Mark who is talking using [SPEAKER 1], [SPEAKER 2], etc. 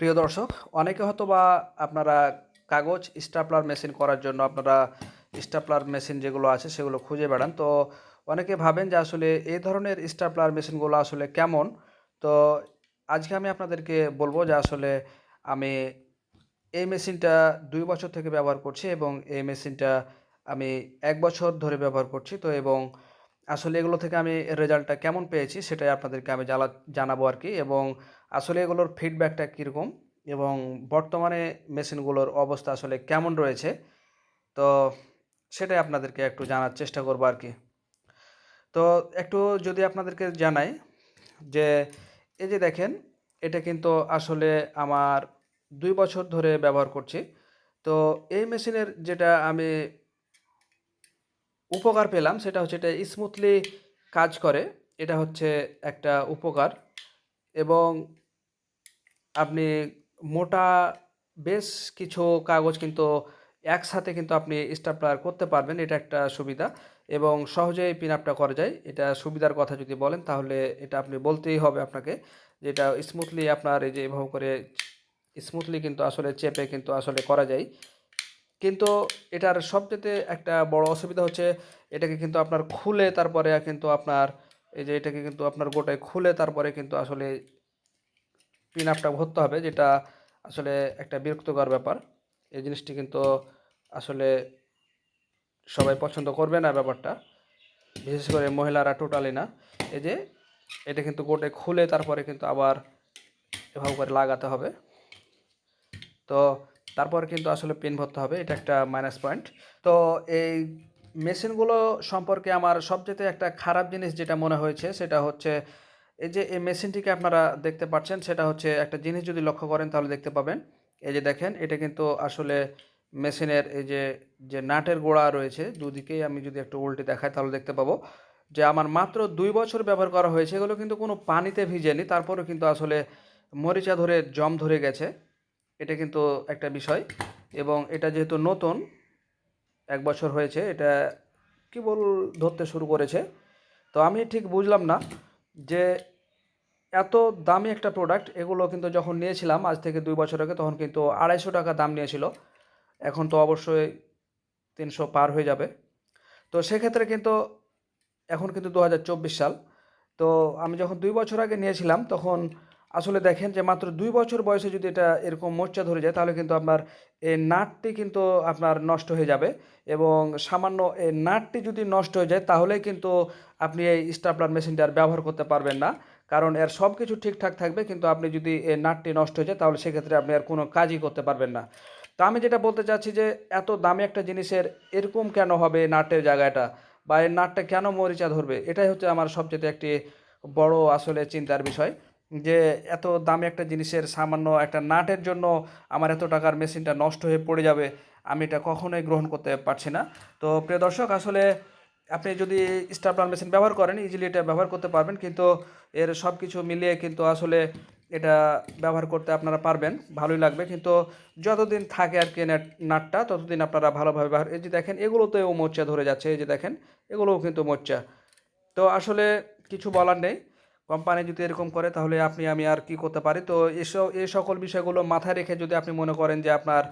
[SPEAKER 1] প্রিয় দর্শক, অনেকে হয়তো বা আপনারা কাগজ স্টাপলার মেশিন করার জন্য আপনারা স্টাপলার মেশিন যেগুলো আছে সেগুলো খুঁজে বেড়ান। তো অনেকে ভাবেন যে আসলে এই ধরনের স্টাপলার মেশিনগুলো আসলে কেমন? তো আজকে আমি আপনাদেরকে বলব যে আসলে আমি এই মেশিনটা দুই বছর থেকে ব্যবহার করছি এবং এই মেশিনটা আমি এক বছর ধরে ব্যবহার করছি। তো এবং আসলে এগুলো থেকে আমি রেজাল্টটা কেমন পেয়েছি সেটাই আপনাদেরকে আমি জ্বালা জানাব আর কি এবং আসলে এগুলোর ফিডব্যাকটা কীরকম এবং বর্তমানে মেশিনগুলোর অবস্থা আসলে কেমন রয়েছে। তো সেটাই আপনাদেরকে একটু জানার চেষ্টা করব আর কি। তো একটু যদি আপনাদেরকে জানাই যে এই যে দেখেন, এটা কিন্তু আসলে আমার দুই বছর ধরে ব্যবহার করছি। তো এই মেশিনের যেটা আমি উপকার পেলাম, সেটা হচ্ছে এটা স্মুথলি কাজ করে, এটা হচ্ছে একটা উপকার। এবং আপনি মোটা বেশ কিছু কাগজ কিন্তু একসাথে কিন্তু আপনি স্টাপলার করতে পারবেন, এটা একটা সুবিধা। এবং সহজেই পিন আপটা করা যায়, এটা সুবিধার কথা যদি বলেন, তাহলে এটা আপনি বলতেই হবে আপনাকে যেটা স্মুথলি আপনার এই যে এভাবে করে স্মুথলি কিন্তু আসলে চেপে কিন্তু আসলে করা যায়। কিন্তু এটার সবচেয়ে একটা বড় অসুবিধা হচ্ছে, এটাকে কিন্তু আপনার খুলে তারপরে কিন্তু আপনার, এই যে এটাকে কিন্তু আপনার গোটায় খুলে তারপরে কিন্তু আসলে পিন আপটা ভরতে হবে, যেটা আসলে একটা বিরক্তকর ব্যাপার। এই জিনিসটি কিন্তু আসলে সবাই পছন্দ করবে না ব্যাপারটা, বিশেষ করে মহিলারা টোটালি না। এই যে এটা কিন্তু গোটে খুলে তারপরে কিন্তু আবার এভাবে করে লাগাতে হবে। তো তারপর কিন্তু আসলে পেন ভরতে হবে, এটা একটা মাইনাস পয়েন্ট তো এই মেশিনগুলো সম্পর্কে আমার সবচেয়ে একটা খারাপ জিনিস যেটা মনে হয়েছে, সেটা হচ্ছে এই যে এই মেশিনটিকে আপনারা দেখতে পাচ্ছেন, সেটা হচ্ছে একটা জিনিস যদি লক্ষ্য করেন তাহলে দেখতে পাবেন। এই যে দেখেন, এটা কিন্তু আসলে মেশিনের এই যে যে নাটের গোড়া রয়েছে, দুদিকেই আমি যদি একটু উল্টে দেখাই তাহলে দেখতে পাবো। যে আমার মাত্র দুই বছর ব্যবহার করা হয়েছে, এগুলো কিন্তু কোনো পানিতে ভিজেনি, তারপরেও কিন্তু আসলে মরিচা ধরে, জম ধরে গেছে। এটা কিন্তু একটা বিষয়। এবং এটা যেহেতু নতুন, এক বছর হয়েছে, এটা কেবল ধরতে শুরু করেছে। তো আমি ঠিক বুঝলাম না যে এত দামি একটা প্রোডাক্ট এগুলো কিন্তু যখন নিয়েছিলাম, আজ থেকে দুই বছর আগে, তখন কিন্তু আড়াইশো টাকা দাম নিয়েছিল। এখন তো অবশ্যই তিনশো পার হয়ে যাবে। তো সেক্ষেত্রে কিন্তু, এখন কিন্তু দু হাজার চব্বিশ সাল। তো আমি যখন দুই বছর আগে নিয়েছিলাম, তখন আসলে দেখেন যে মাত্র দুই বছর বয়সে যদি এটা এরকম মোর্চা ধরে যায়, তাহলে কিন্তু আপনার এই নাটটি কিন্তু আপনার নষ্ট হয়ে যাবে এবং সামান্য এই নাটটি যদি নষ্ট হয়ে যায়, তাহলে কিন্তু আপনি এই স্টাপলার মেশিনটা আর ব্যবহার করতে পারবেন না। কারণ এর সব কিছু ঠিকঠাক থাকবে, কিন্তু আপনি যদি এই নাটটি নষ্ট হয়ে যায়, তাহলে সেক্ষেত্রে আপনি আর কোনো কাজই করতে পারবেন না। তো আমি যেটা বলতে চাচ্ছি যে, এত দামি একটা জিনিসের এরকম কেন হবে নাটের জায়গাটা? বা এই নাটটা কেন মরিচা ধরবে? এটাই হচ্ছে আমার সবচেয়ে একটি বড় আসলে চিন্তার বিষয়। যে এত দামি একটা জিনিসের সামান্য একটা নাটের জন্য আমার এত টাকার মেশিনটা নষ্ট হয়ে পড়ে যাবে, আমি এটা কখনোই গ্রহণ করতে পারছি না। তো প্রিয় দর্শক, আসলে আপনি যদি স্টাপলার মেশিন ব্যবহার করেন ইজিলি এটা ব্যবহার করতে পারবেন, কিন্তু এর সব কিছু মিলিয়ে কিন্তু আসলে এটা ব্যবহার করতে আপনারা পারবেন, ভালোই লাগবে। কিন্তু যতদিন থাকে আর কি নেট নাটটা, ততদিন আপনারা ভালোভাবে ব্যবহার, এই যে দেখেন, এগুলোতেও মোর্চা ধরে যাচ্ছে, এই যে দেখেন, এগুলোও কিন্তু মোর্চা। তো আসলে কিছু বলার নেই কোম্পানি যদি এরকম করে, তাহলে আপনি, আমি আর কি করতে পারি? তো এসব এই সকল বিষয়গুলো মাথায় রেখে যদি আপনি মনে করেন যে আপনার